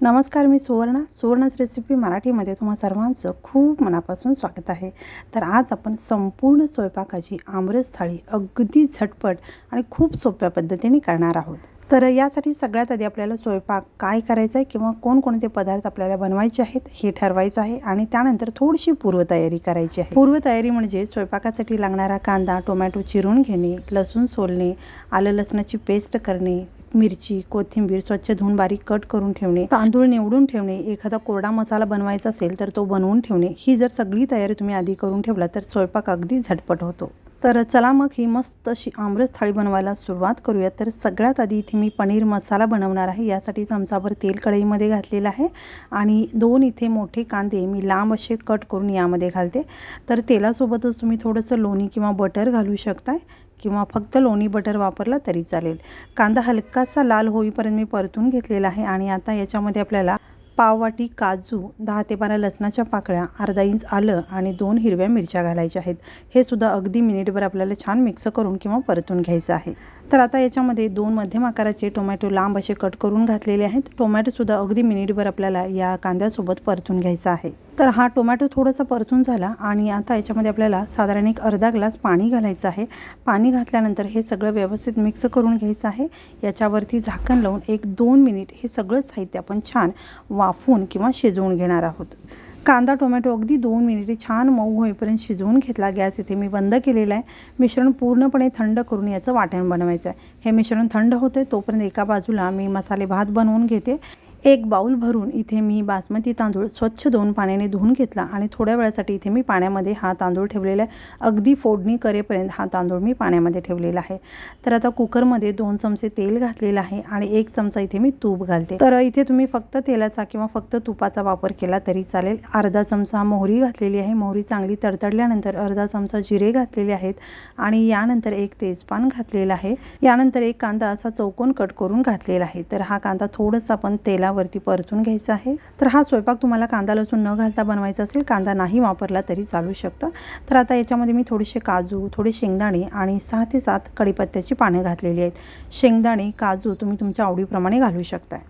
नमस्कार मी सुवर्णा. सुवर्णच रेसिपी मराठीमध्ये तुम्हा सर्वांचं खूप मनापासून स्वागत आहे. तर आज आपण संपूर्ण स्वयंपाकाची आमरस थाळी अगदी झटपट आणि खूप सोप्या पद्धतीने करणार आहोत. तर यासाठी सगळ्यात आधी आपल्याला स्वयंपाक काय करायचा आहे किंवा कोणकोणते पदार्थ आपल्याला बनवायचे आहेत हे ठरवायचं आहे आणि त्यानंतर थोडीशी पूर्वतयारी करायची आहे. पूर्वतयारी म्हणजे स्वयंपाकासाठी लागणारा कांदा टोमॅटो चिरून घेणे लसूण सोलणे आलं लसणाची पेस्ट करणे मिरची कोथिंबीर स्वच्छ धुवून बारीक कट करून ठेवणे. तांदूळ निवडून ठेवणे. एखादा कोरडा मसाला बनवायचा असेल तर तो बनवून ठेवणे. ही जर सगळी तयारी तुम्ही आधी करून ठेवला तर स्वयंपाक अगदी झटपट होतो. तर चला मग ही मस्त अशी आमरस थाळी बनवायला सुरुवात करूया. तर सगळ्यात आधी इथे मी पनीर मसाला बनवणार आहे. यासाठी चमचाभर तेल कढईमध्ये घातलेलं आहे आणि दोन इथे मोठे कांदे मी लांब असे कट करून यामध्ये घालते. तर तेलासोबतच तुम्ही थोडंसं लोणी किंवा बटर घालू शकताय. किंवा फक्त लोणी बटर वापरला तरी चालेल. कांदा हलकासा लाल होईपर्यंत मी परतून घेतलेला आहे आणि आता याच्यामध्ये आपल्याला पाववाटी काजू दहा ते बारा लसणाच्या पाकळ्या अर्धा इंच आलं आणि दोन हिरव्या मिरच्या घालायच्या आहेत. हे सुद्धा अगदी मिनिटभर आपल्याला छान मिक्स करून किंवा परतून घ्यायचं आहे. तर आता याच्यामध्ये दोन मध्यम आकाराचे टोमॅटो लांब असे कट करून घातलेले आहेत. टोमॅटोसुद्धा अगदी मिनिटभर आपल्याला या कांद्यासोबत परतून घ्यायचा आहे. तर हा टोमॅटो थोडासा परतून झाला आणि आता याच्यामध्ये आपल्याला साधारण एक अर्धा ग्लास पाणी घालायचं आहे. पाणी घातल्यानंतर हे सगळं व्यवस्थित मिक्स करून घ्यायचं आहे. याच्यावरती झाकण लावून एक दोन मिनिट हे सगळं साहित्य आपण छान वाफवून किंवा शिजवून घेणार आहोत. कांदा टोमॅटो अगदी दोन मिनिटे छान मऊ होईपर्यंत शिजवून घेतला. गॅस इथे मी बंद केलेला आहे. मिश्रण पूर्णपणे थंड करून याचं वाटण बनवायचं आहे. हे मिश्रण थंड होते तोपर्यंत एका बाजूला मी मसाले भात बनवून घेते. एक बाऊल भरून इथे मी बासमती तांदूळ स्वच्छ दोन पाण्याने धुवून घेतला आणि थोड्या वेळासाठी इथे मी पाण्यामध्ये हा तांदूळ ठेवलेला आहे. अगदी फोडणी करेपर्यंत हा तांदूळ मी पाण्यामध्ये ठेवलेला आहे. तर आता कुकरमध्ये दोन चमचे तेल घातलेलं आहे आणि एक चमचा इथे मी तूप घालते. तर इथे तुम्ही फक्त तेलाचा किंवा फक्त तुपाचा वापर केला तरी चालेल. अर्धा चमचा मोहरी घातलेली आहे. मोहरी चांगली तडतडल्यानंतर अर्धा चमचा जिरे घातलेले आहेत आणि यानंतर एक तेजपान घातलेला आहे. यानंतर एक कांदा असा चौकोन कट करून घातलेला आहे. तर हा कांदा थोडंसं आपण तेला वरती परतून घ्यायचा आहे. तर हा स्वयंपाक तुम्हाला कांदा लसूण न घालता बनवायचा असेल कांदा नाही वापरला तरी चालू शकतं. तर आता याच्यामध्ये मी थोडेसे काजू थोडे शेंगदाणे आणि सहा ते सात कडीपत्त्याची पाने घातलेली आहेत. शेंगदाणे काजू तुम्ही तुमच्या आवडीप्रमाणे घालू शकताय.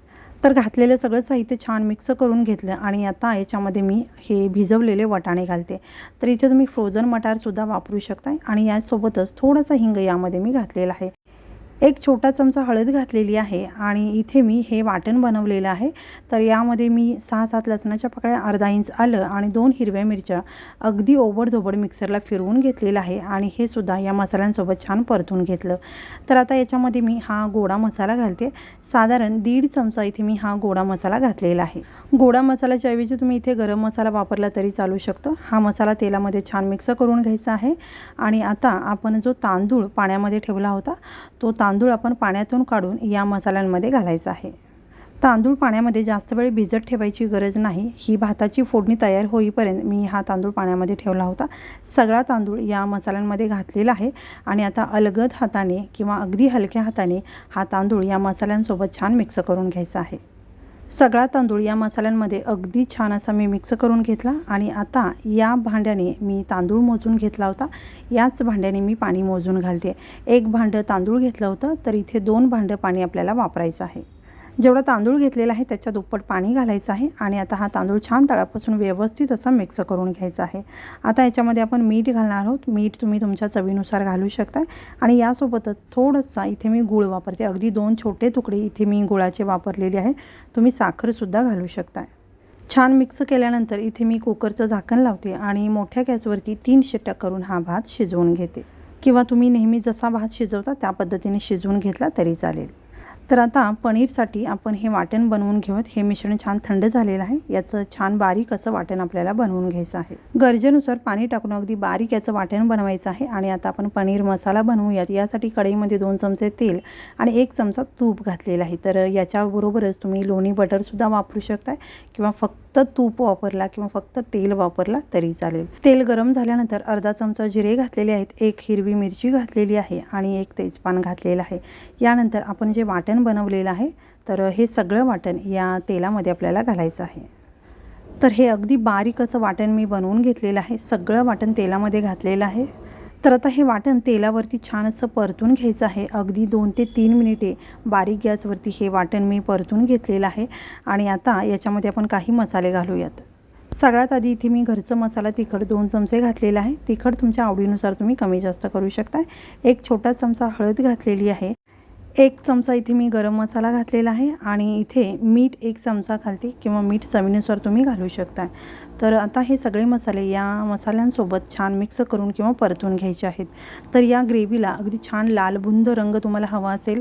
तर घातलेलं सगळं साहित्य छान मिक्स करून घेतलं आणि आता याच्यामध्ये मी हे भिजवलेले वाटाणे घालते. तर इथे तुम्ही फ्रोझन मटारसुद्धा वापरू शकताय आणि यासोबतच थोडासा हिंग यामध्ये मी घातलेला आहे. एक छोटा चमचा हळद घातलेली आहे आणि इथे मी हे वाटण बनवलेलं आहे. तर यामध्ये मी सहा सात लसणाच्या पकड्या अर्धा इंच आलं आणि दोन हिरव्या मिरच्या अगदी ओबडधोबड मिक्सरला फिरवून घेतलेलं आहे आणि हे सुद्धा या मसाल्यांसोबत छान परतून घेतलं. तर आता याच्यामध्ये मी हा गोडा मसाला घालते. साधारण दीड चमचा इथे मी हा गोडा मसाला घातलेला आहे. गोडा मसाल्याच्या ऐवजी तुम्ही इथे गरम मसाला वापरला तरी चालू शकतो. हा मसाला तेलामध्ये छान मिक्स करून घ्यायचा आहे आणि आता आपण जो तांदूळ पाण्यामध्ये ठेवला होता तो तांदूळ तांदूळ आपण पाण्यातून काढून या मसाल्यांमध्ये घालायचा आहे. तांदूळ पाण्यामध्ये जास्त वेळ भिजत ठेवायची गरज नाही. ही भाताची फोडणी तयार होईपर्यंत मी हा तांदूळ पाण्यामध्ये ठेवला होता. सगळा तांदूळ या मसाल्यांमध्ये घातलेला आहे आणि आता अलगद हाताने किंवा अगदी हलक्या हाताने हा तांदूळ या मसाल्यांसोबत छान मिक्स करून घ्यायचा आहे. सगळा तांदूळ या मसाल्यांमध्ये अगदी छान असा मी मिक्स करून घेतला आणि आता या भांड्याने मी तांदूळ मोजून घेतला होता. याच भांड्याने मी पाणी मोजून घालते. एक भांडं तांदूळ घेतलं होतं तर इथे दोन भांडं पाणी आपल्याला वापरायचं आहे. जेवढा तांदूळ घेतलेला आहे त्याच्या दुप्पट पाणी घालायचं आहे आणि आता हा तांदूळ छान तळापासून व्यवस्थित असा मिक्स करून घ्यायचा आहे. आता याच्यामध्ये आपण मीठ घालणार आहोत. मीठ तुम्ही तुमच्या चवीनुसार घालू शकता आणि यासोबतच थोडंसा इथे मी गूळ वापरते. अगदी दोन छोटे तुकडे इथे मी गुळाचे वापरलेले आहे. तुम्ही साखरसुद्धा घालू शकता. छान मिक्स केल्यानंतर इथे मी कुकरचं झाकण लावते आणि मोठ्या गॅसवरती तीन शिट्ट्या करून हा भात शिजवून घेते. किंवा तुम्ही नेहमी जसा भात शिजवता त्या पद्धतीने शिजवून घेतला तरी चालेल. तर आता पनीरसाठी आपण हे वाटण बनवून घेऊयात. हे मिश्रण छान थंड झालेलं आहे. याचं छान बारीक असं वाटण आपल्याला बनवून घ्यायचं आहे. गरजेनुसार पाणी टाकून अगदी बारीक याचं वाटण बनवायचं आहे आणि आता आपण पनीर मसाला बनवूयात. यासाठी कढईमध्ये दोन चमचे तेल आणि एक चमचा तूप घातलेला आहे. तर याच्याबरोबरच तुम्ही लोणी बटरसुद्धा वापरू शकताय किंवा फक्त तूप वापरला किंवा फक्त तेल वापरला तरी चालेल. तेल गरम झाल्यानंतर अर्धा चमचा जिरे घातलेले आहेत एक हिरवी मिरची घातलेली आहे आणि एक तेजपान घातलेलं आहे. यानंतर आपण जे वाटण बनवलेलं आहे तर हे सगळं वाटण या तेलामध्ये आपल्याला घालायचं आहे. तर हे अगदी बारीक असं वाटण मी बनवून घेतलेलं आहे. सगळं वाटण तेलामध्ये घातलेलं आहे. तर आता हे वाटण तेलावरती छान असं परतून घ्यायचं आहे. अगदी दोन ते तीन मिनिटे बारीक गॅसवरती हे वाटण मी परतून घेतलेलं आहे. आणि आता याच्यामध्ये आपण काही मसाले घालूयात. सगळ्यात आधी इथे मी घरचं मसाला तिखट दोन चमचे घातलेला आहे. तिखट तुमच्या आवडीनुसार तुम्ही कमी जास्त करू शकता एक छोटा चमचा हळद घातलेली आहे. एक चमचा इथे मी गरम मसाला घातलेला आहे आणि इथे मीठ एक चमचा घालते किंवा मीठ चवीनुसार तुम्ही घालू शकता तर आता हे सगळे मसाले या मसाल्यांसोबत छान मिक्स करून किंवा परतून घ्यायचे आहेत. तर या ग्रेव्हीला अगदी छान लालबुंद रंग तुम्हाला हवा असेल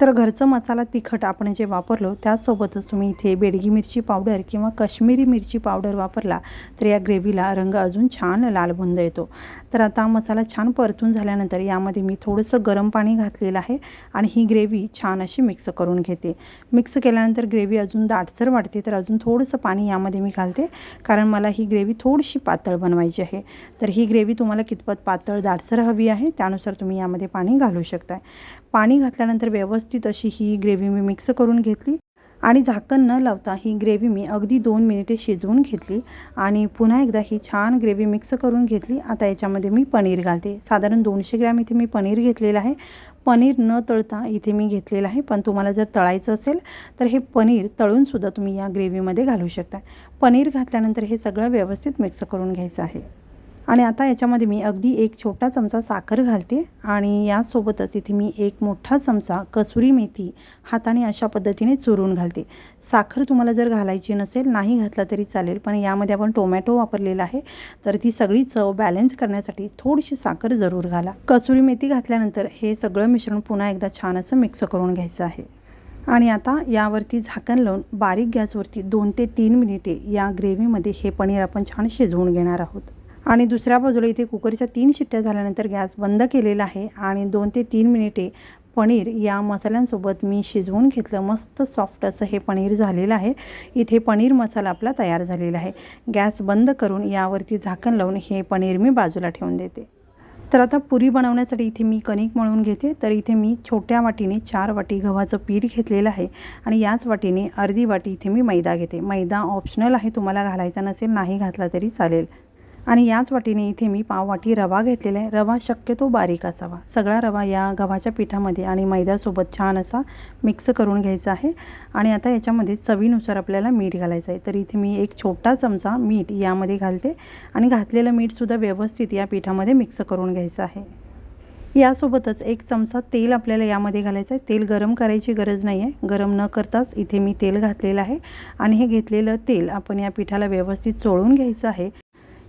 तर घरचं मसाला तिखट आपण जे वापरलो त्याचसोबतच तुम्ही इथे बेडगी मिरची पावडर किंवा काश्मीरी मिरची पावडर वापरला तर या ग्रेव्हीला रंग अजून छान लालबुंद येतो. तर आता मसाला छान परतून झाल्यानंतर यामध्ये मी थोडंसं गरम पाणी घातलेलं आहे आणि ही ग्रेव्ही छान अशी मिक्स करून घेते. मिक्स केल्यानंतर ग्रेव्ही अजून दाटसर वाटते तर अजून थोडंसं पाणी यामध्ये मी घालते कारण मला ही ग्रेव्ही थोडीशी पातळ बनवायची आहे. तर ही ग्रेव्ही तुम्हाला कितपत पातळ दाटसर हवी आहे त्यानुसार तुम्ही यामध्ये पाणी घालू शकता पाणी घातल्यानंतर व्यवस्थित अशी ही ग्रेव्ही मी मिक्स करून घेतली. आणि झाकण न लावता ही ग्रेव्ही मी अगदी दोन मिनिटे शिजवून घेतली आणि पुन्हा एकदा ही छान ग्रेव्ही मिक्स करून घेतली. आता याच्यामध्ये मी पनीर घालते. साधारण दोनशे ग्रॅम इथे मी पनीर घेतलेलं आहे. पनीर न तळता इथे मी घेतलेलं आहे. पण तुम्हाला जर तळायचं असेल तर हे पनीर तळूनसुद्धा तुम्ही या ग्रेव्हीमध्ये घालू शकता. पनीर घातल्यानंतर हे सगळं व्यवस्थित मिक्स करून घ्यायचं आहे. आणि आता याच्यामध्ये मी अगदी एक छोटा चमचा साखर घालते आणि यासोबतच इथे मी एक मोठा चमचा कसुरी मेथी हाताने अशा पद्धतीने चुरून घालते. साखर तुम्हाला जर घालायची नसेल नाही घातला तरी चालेल पण यामध्ये आपण टोमॅटो वापरलेला आहे तर ती सगळी चव बॅलन्स करण्यासाठी थोडीशी साखर जरूर घाला. कसुरी मेथी घातल्यानंतर हे सगळं मिश्रण पुन्हा एकदा छान असं मिक्स करून घ्यायचं आहे. आणि आता यावरती झाकण लावून बारीक गॅसवरती दोन ते तीन मिनिटे या ग्रेव्हीमध्ये हे पनीर आपण छान शिजवून घेणार आहोत. आणि दुसऱ्या बाजूला इथे कुकरच्या तीन शिट्ट्या झाल्यानंतर गॅस बंद केलेला आहे आणि दोन ते तीन मिनिटे पनीर या मसाल्यांसोबत मी शिजवून घेतलं. मस्त सॉफ्ट असं हे पनीर झालेलं आहे. इथे पनीर मसाला आपला तयार झालेला आहे. गॅस बंद करून यावरती झाकण लावून हे पनीर मी बाजूला ठेवून देते. तर आता पुरी बनवण्यासाठी इथे मी कणिक मळून घेते. तर इथे मी छोट्या वाटीने चार वाटी गव्हाचं पीठ घेतलेलं आहे आणि याच वाटीने अर्धी वाटी इथे मी मैदा घेते. मैदा ऑप्शनल आहे. तुम्हाला घालायचा नसेल नाही घातला तरी चालेल. आणि याच वाटीने इथे मी पाववाटी रवा घेतलेला आहे. रवा शक्यतो बारीक असावा. सगळा रवा या गव्हाच्या पिठामध्ये आणि मैद्यासोबत छान असा मिक्स करून घ्यायचा आहे. आणि आता याच्यामध्ये चवीनुसार आपल्याला मीठ घालायचं आहे. तर इथे मी एक छोटा चमचा मीठ यामध्ये घालते आणि घातलेलं मीठसुद्धा व्यवस्थित या पिठामध्ये मिक्स करून घ्यायचं आहे. यासोबतच एक चमचा तेल आपल्याला यामध्ये घालायचं आहे. तेल गरम करायची गरज नाही आहे. गरम न करताच इथे मी तेल घातलेलं आहे. आणि हे घेतलेलं तेल आपण या पिठाला व्यवस्थित चोळून घ्यायचं आहे.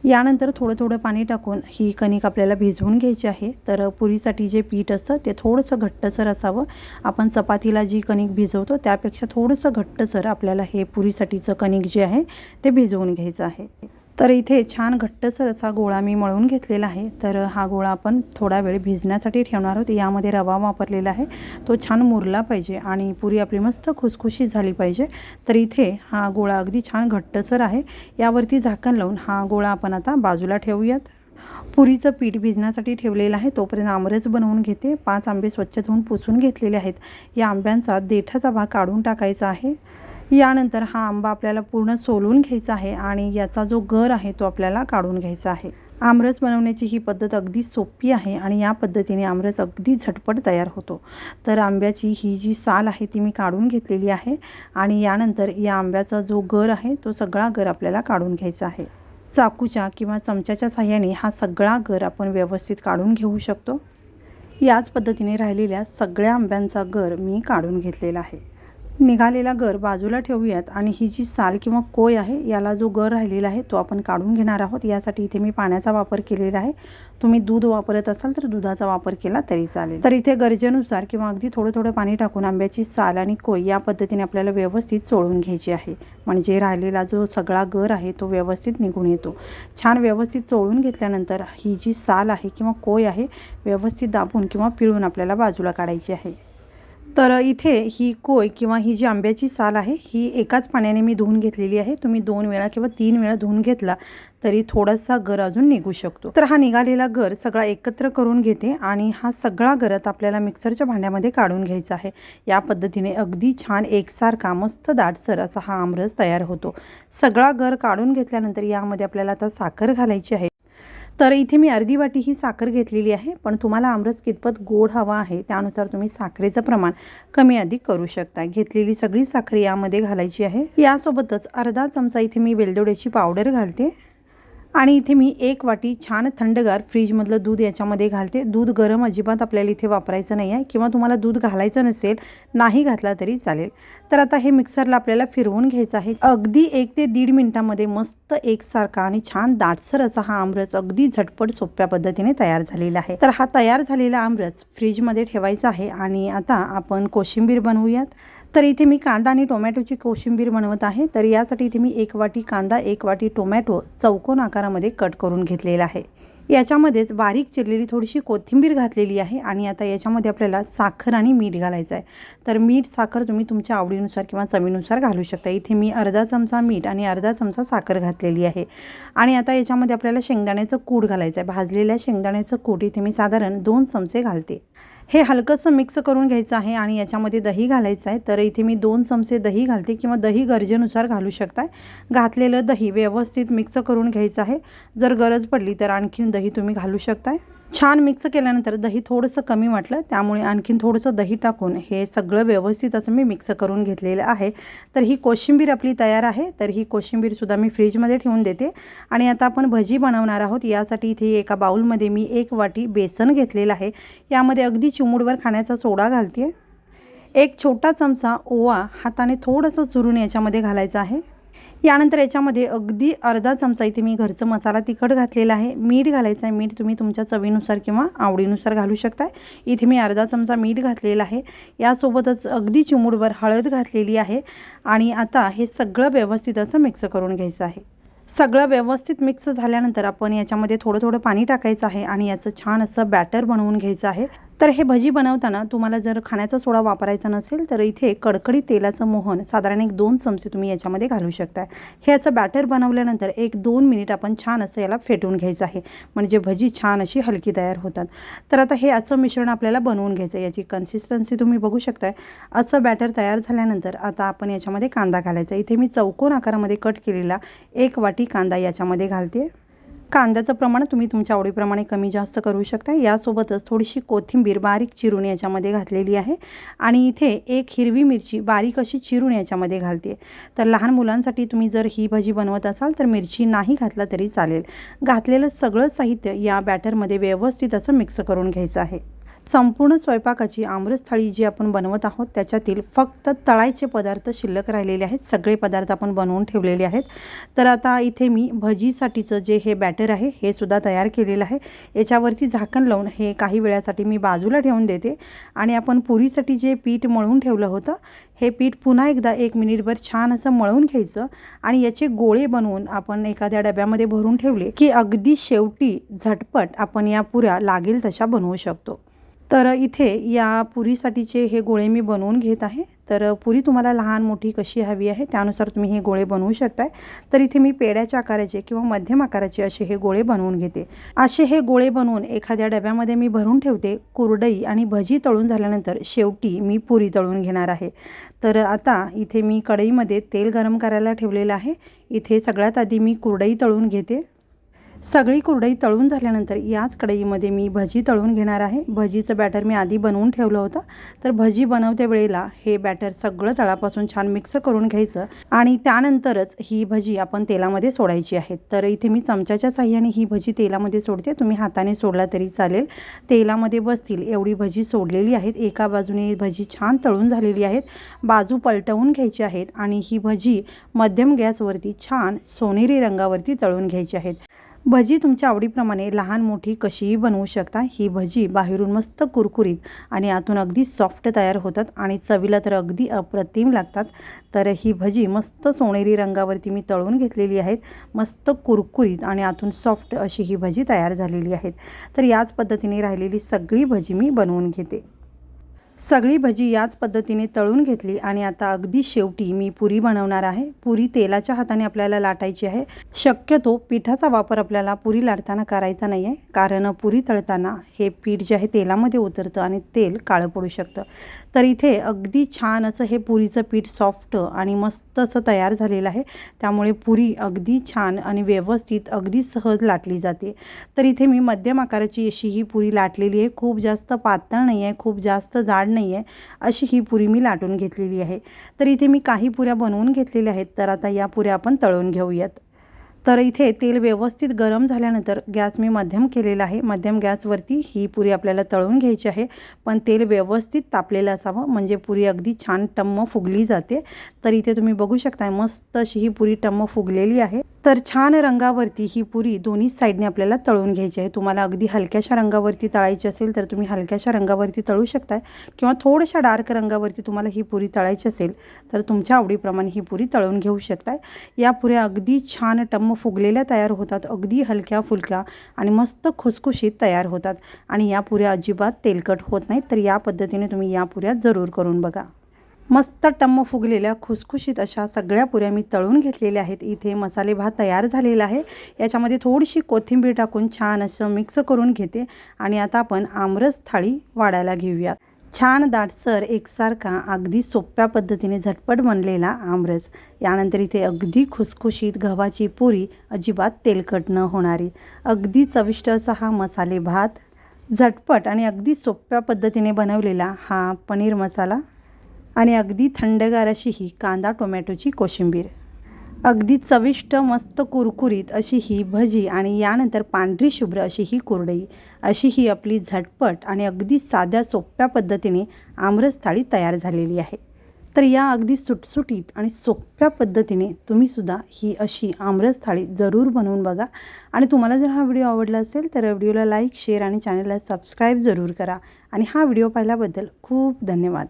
यानंतर थोडं थोडं पाणी टाकून ही कणिक आपल्याला भिजवून घ्यायची आहे. तर पुरीसाठी जे पीठ असतं ते थोडंसं घट्टसर असावं. आपण चपातीला जी कणिक भिजवतो त्यापेक्षा थोडंसं घट्टसर आपल्याला हे पुरीसाठीचं कणिक जे आहे ते भिजवून घ्यायचं आहे. तर इथे छान घट्टसर असा गोळा मी मळून घेतलेला आहे. तर हा गोळा आपण थोडा वेळ भिजण्यासाठी ठेवणार आहोत. यामध्ये रवा वापरलेला आहे. तो छान मुरला पाहिजे आणि पुरी आपली मस्त खुसखुशीत झाली पाहिजे. तर इथे हा गोळा अगदी छान घट्टसर आहे. यावरती झाकण लावून हा गोळा आपण आता बाजूला ठेवूयात. पुरीचं पीठ भिजण्यासाठी ठेवलेलं आहे. तोपर्यंत आमरस बनवून घेते. पाच आंबे स्वच्छ धुवून पुसून घेतलेले आहेत. या आंब्यांचा देठाचा भाग काढून टाकायचा आहे. यानंतर हा आंबा आपल्याला पूर्ण सोलून घ्यायचा आहे आणि याचा जो गर आहे तो आपल्याला काढून घ्यायचा आहे. आमरस बनवण्याची ही पद्धत अगदी सोपी आहे आणि या पद्धतीने आमरस अगदी झटपट तयार होतो. तर आंब्याची ही जी साल आहे ती मी काढून घेतलेली आहे आणि यानंतर या आंब्याचा जो गर आहे तो सगळा गर आपल्याला काढून घ्यायचा आहे. चाकूच्या किंवा चमच्याच्या साह्याने हा सगळा गर आपण व्यवस्थित काढून घेऊ शकतो. याच पद्धतीने राहिलेल्या सगळ्या आंब्यांचा गर मी काढून घेतलेला आहे. निघालेला गर बाजूला ठेवूयात आणि ही जी साल किंवा कोय आहे याला जो गर राहिलेला आहे तो आपण काढून घेणार आहोत. यासाठी इथे मी पाण्याचा वापर केलेला आहे. तुम्ही दूध वापरत असाल तर दुधाचा वापर केला तरी चालेल. तर इथे गरजेनुसार किंवा अगदी थोडं थोडं पाणी टाकून आंब्याची साल आणि कोय या पद्धतीने आपल्याला व्यवस्थित चोळून घ्यायची आहे. म्हणजे राहिलेला जो सगळा गर आहे तो व्यवस्थित निघून येतो. छान व्यवस्थित चोळून घेतल्यानंतर ही जी साल आहे किंवा कोय आहे व्यवस्थित दाबून किंवा पिळून आपल्याला बाजूला काढायची आहे. तर इथे ही कोय किंवा ही जी आंब्याची साल आहे ही एकाच पाण्याने मी धुवून घेतलेली आहे. तुम्ही दोन वेळा किंवा तीन वेळा धुवून घेतला तरी थोडासा गर अजून निघू शकतो. तर हा निघालेला गर सगळा एकत्र करून घेते आणि हा सगळा गरत आपल्याला मिक्सरच्या भांड्यामध्ये काढून घ्यायचा आहे. या पद्धतीने अगदी छान एकसारखा मस्त दाटसर असा हा आमरस तयार होतो. सगळा गर काढून घेतल्यानंतर यामध्ये आपल्याला आता साखर घालायची आहे. तर इथे मी अर्धी वाटी ही साखर घेतलेली आहे पण तुम्हाला आमरस कितपत गोड हवा आहे त्यानुसार तुम्ही साखरेचं प्रमाण कमी अधिक करू शकता. घेतलेली सगळी साखर यामध्ये घालायची आहे. यासोबतच अर्धा चमचा इथे मी वेलदोड्याची पावडर घालते. आणि इथे मी एक वाटी छान थंडगार फ्रीजमधलं दूध याच्यामध्ये घालते. दूध गरम अजिबात आपल्याला इथे वापरायचं नाही आहे किंवा तुम्हाला दूध घालायचं नसेल नाही घातला तरी चालेल. तर आता हे मिक्सरला आपल्याला फिरवून घ्यायचं आहे. अगदी एक ते दीड मिनटामध्ये मस्त एकसारखा आणि छान दाटसर असा हा आमरस अगदी झटपट सोप्या पद्धतीने तयार झालेला आहे. तर हा तयार झालेला आमरस फ्रीजमध्ये ठेवायचा आहे आणि आता आपण कोशिंबीर बनवूयात. तर इथे मी कांदा आणि टोमॅटोची कोशिंबीर बनवत आहे. तर यासाठी इथे मी एक वाटी कांदा एक वाटी टोमॅटो चौकोन आकारामध्ये कट करून घेतलेला आहे. याच्यामध्येच बारीक चिरलेली थोडीशी कोथिंबीर घातलेली आहे आणि आता याच्यामध्ये आपल्याला साखर आणि मीठ घालायचं आहे. तर मीठ साखर तुम्ही तुमच्या आवडीनुसार किंवा चवीनुसार घालू शकता. इथे मी अर्धा चमचा मीठ आणि अर्धा चमचा साखर घातलेली आहे. आणि आता याच्यामध्ये आपल्याला शेंगदाण्याचं कूट घालायचं आहे. भाजलेल्या शेंगदाण्याचं कूट इथे मी साधारण दोन चमचे घालते. हे हलकंसं मिक्स करून घ्यायचं आहे आणि याच्यामध्ये दही घालायचं आहे. तर इथे मी दोन चमचे दही घालते किंवा दही गरजेनुसार घालू शकताय. घातलेलं दही व्यवस्थित मिक्स करून घ्यायचं आहे. जर गरज पडली तर आणखीन दही तुम्ही घालू शकताय. छान मिक्स केल्यानंतर दही थोडंसं कमी वाटलं. त्यामुळे आणखीन थोडंसं दही टाकून हे सगळं व्यवस्थित असं मी मिक्स करून घेतलेलं आहे. तर ही कोशिंबीर आपली तयार आहे. तर ही कोशिंबीरसुद्धा मी फ्रीजमध्ये ठेवून देते. आणि आता आपण भजी बनवणार आहोत. यासाठी इथे एका बाऊलमध्ये मी एक वाटी बेसन घेतलेलं आहे. यामध्ये अगदी चिमूडवर खाण्याचा सोडा घालते. एक छोटा चमचा ओवा हाताने थोडंसं चुरून याच्यामध्ये घालायचं आहे. यानंतर याच्यामध्ये अगदी अर्धा चमचा इथे मी घरचं मसाला तिखट घातलेला आहे. मीठ घालायचं आहे. मीठ तुम्ही तुमच्या चवीनुसार किंवा आवडीनुसार घालू शकताय. इथे मी अर्धा चमचा मीठ घातलेला आहे. यासोबतच अगदी चिमूडभर हळद घातलेली आहे. आणि आता हे सगळं व्यवस्थित असं मिक्स करून घ्यायचं आहे. सगळं व्यवस्थित मिक्स झाल्यानंतर आपण याच्यामध्ये थोडं थोडं पाणी टाकायचं आहे. आणि याचं छान असं बॅटर बनवून घ्यायचं आहे. तर हे भजी बनवताना तुम्हाला जर खाण्याचा सोडा वापरायचा नसेल तर इथे कडकडीत तेलाचं मोहन साधारण एक दोन चमचे तुम्ही याच्यामध्ये घालू शकता हे असं बॅटर बनवल्यानंतर एक दोन मिनिट आपण छान असं याला फेटून घ्यायचं आहे. म्हणजे भजी छान अशी हलकी तयार होतात. तर आता हे असं मिश्रण आपल्याला बनवून घ्यायचं आहे. याची कन्सिस्टन्सी तुम्ही बघू शकताय. असं बॅटर तयार झाल्यानंतर आता आपण याच्यामध्ये कांदा घालायचा इथे मी चौकोन आकारामध्ये कट केलेला एक वाटी कांदा याच्यामध्ये घालते. कांद्याचं प्रमाण तुम्ही तुमच्या आवडीप्रमाणे कमी जास्त करू शकता. यासोबतच थोडीशी कोथिंबीर बारीक चिरून याच्यामध्ये घातलेली आहे. आणि इथे एक हिरवी मिरची बारीक अशी चिरून याच्यामध्ये घालते. तर लहान मुलांसाठी तुम्ही जर ही भाजी बनवत असाल तर मिरची नाही घातला तरी चालेल. घातलेलं सगळं साहित्य या बॅटरमध्ये व्यवस्थित असं मिक्स करून घ्यायचं आहे. संपूर्ण स्वयंपाकाची आमरस जी आपण बनवत आहोत त्याच्यातील फक्त तळायचे पदार्थ शिल्लक राहिलेले आहेत. सगळे पदार्थ आपण बनवून ठेवलेले आहेत. तर आता इथे मी भजीसाठीचं जे हे बॅटर आहे हे सुद्धा तयार केलेलं आहे. याच्यावरती झाकण लावून हे काही वेळासाठी मी बाजूला ठेवून देते. आणि आपण पुरीसाठी जे पीठ मळून ठेवलं होतं हे पीठ पुन्हा एकदा एक मिनिटभर छान असं मळून घ्यायचं आणि याचे गोळे बनवून आपण एखाद्या डब्यामध्ये भरून ठेवले की अगदी शेवटी झटपट आपण या पुऱ्या लागेल तशा बनवू शकतो. तर इथे या पुरीसाठीचे हे गोळे मी बनवून घेत आहे. तर पुरी तुम्हाला लहान मोठी कशी हवी आहे त्यानुसार तुम्ही हे गोळे बनवू शकताय. तर इथे मी पेड्याच्या आकाराचे किंवा मध्यम आकाराचे असे हे गोळे बनवून घेते. असे हे गोळे बनवून एखाद्या डब्यामध्ये मी भरून ठेवते. कुरडई आणि भजी तळून झाल्यानंतर शेवटी मी पुरी तळून घेणार आहे. तर आता इथे मी कढईमध्ये तेल गरम करायला ठेवलेलं आहे. इथे सगळ्यात आधी मी कुरडई तळून घेते. सगळी कुरडई तळून झाल्यानंतर याच कढईमध्ये मी भजी तळून घेणार आहे. भजीचं बॅटर मी आधी बनवून ठेवलं होतं. तर भजी बनवते वेळेला हे बॅटर सगळं तळापासून छान मिक्स करून घ्यायचं आणि त्यानंतरच ही भजी आपण तेलामध्ये सोडायची आहे. तर इथे मी चमच्याच्या साह्याने ही भजी तेलामध्ये सोडते. तुम्ही हाताने सोडला तरी चालेल. तेलामध्ये बसतील एवढी भजी सोडलेली आहेत. एका बाजूने भजी छान तळून झालेली आहेत. बाजू पलटवून घ्यायची आहेत आणि ही भजी मध्यम गॅसवरती छान सोनेरी रंगावरती तळून घ्यायची आहेत. भजी तुमच्या आवडीप्रमाणे लहान मोठी कशीही बनवू शकता. ही भजी बाहेरून मस्त कुरकुरीत आणि आतून अगदी सॉफ्ट तयार होतात आणि चवीला तर अगदी अप्रतिम लागतात. तर ही भजी मस्त सोनेरी रंगावरती मी तळून घेतलेली आहेत. मस्त कुरकुरीत आणि आतून सॉफ्ट अशी ही भजी तयार झालेली आहेत. तर याच पद्धतीने राहिलेली सगळी भजी मी बनवून घेते. सगळी भजी याच पद्धतीने तळून घेतली आणि आता अगदी शेवटी मी पुरी बनवणार आहे. पुरी तेलाच्या हाताने आपल्याला लाटायची आहे. शक्यतो पिठाचा वापर आपल्याला पुरी लाटताना करायचा नाही आहे कारण पुरी तळताना हे पीठ जे आहे तेलामध्ये उतरतं आणि तेल काळं पडू शकतं. तर इथे अगदी छान असं हे पुरीचं पीठ सॉफ्ट आणि मस्त असं तयार झालेलं आहे. त्यामुळे पुरी अगदी छान आणि व्यवस्थित अगदी सहज लाटली जाते. तर इथे मी मध्यम आकाराची अशी ही पुरी लाटलेली आहे. खूप जास्त पातळ नाही आहे खूप जास्त जाड नाही आहे अशी ही पुरी मी लाटून घेतलेली आहे. तर इथे मी काही पुऱ्या बनवून घेतलेल्या आहेत. तर आता या पुऱ्या आपण तळून घेऊयात. तर इथे तेल व्यवस्थित गरम झाल्यानंतर गॅस मी मध्यम केलेला आहे. मध्यम गॅसवरती ही पुरी आपल्याला तळून घ्यायची आहे. पण तेल व्यवस्थित तापलेलं असावं. म्हणजे पुरी अगदी छान टम्म फुगली जाते. तर इथे तुम्ही बघू शकताय मस्त अशी ही पुरी टम्म फुगलेली आहे. तर छान रंगावरती ही पुरी दोन्ही साईडने आपल्याला तळून घ्यायची आहे. तुम्हाला अगदी हलक्याशा रंगावरती तळायची असेल तर तुम्ही हलक्याशा रंगावरती तळू शकताय. किंवा थोड्याशा डार्क रंगावरती तुम्हाला ही पुरी तळायची असेल तर तुमच्या आवडीप्रमाणे ही पुरी तळून घेऊ शकताय. या पुऱ्या अगदी छान टम्म फुगलेल्या तयार होतात अगदी हलक्या फुलक्या आणि मस्त खुसखुशीत तयार होतात. आणि या पुऱ्या अजिबात तेलकट होत नाहीत तर या पद्धतीने तुम्ही या पुऱ्या जरूर करून बघा. मस्त टम्म फुगलेल्या खुसखुशीत अशा सगळ्या पुऱ्या मी तळून घेतलेल्या आहेत. इथे मसाले भात तयार झालेला आहे. याच्यामध्ये थोडीशी कोथिंबीर टाकून छान असं मिक्स करून घेते. आणि आता आपण आमरस थाळी वाढायला घेऊयात. छान दाटसर एकसारखा अगदी सोप्या पद्धतीने झटपट बनलेला आमरस. यानंतर इथे अगदी खुसखुशीत गव्हाची पुरी अजिबात तेलकट न होणारी. अगदी चविष्ट असा हा मसाले भात. झटपट आणि अगदी सोप्या पद्धतीने बनवलेला हा पनीर मसाला आणि अगदी थंडगार अशी ही कांदा टोमॅटोची कोशिंबीर. अगदी चविष्ट मस्त कुरकुरीत अशी ही भजी आणि यानंतर पांढरी शुभ्र अशी ही कुरडई. अशी ही आपली झटपट आणि अगदी साध्या सोप्या पद्धतीने आमरस थाळी तयार झालेली आहे. तर या अगदी सुटसुटीत आणि सोप्या पद्धतीने तुम्हीसुद्धा ही अशी आमरस थाळी जरूर बनवून बघा. आणि तुम्हाला जर हा व्हिडिओ आवडला असेल तर व्हिडिओला लाईक शेअर आणि चॅनलला सबस्क्राईब जरूर करा. आणि हा व्हिडिओ पाहिल्याबद्दल खूप धन्यवाद.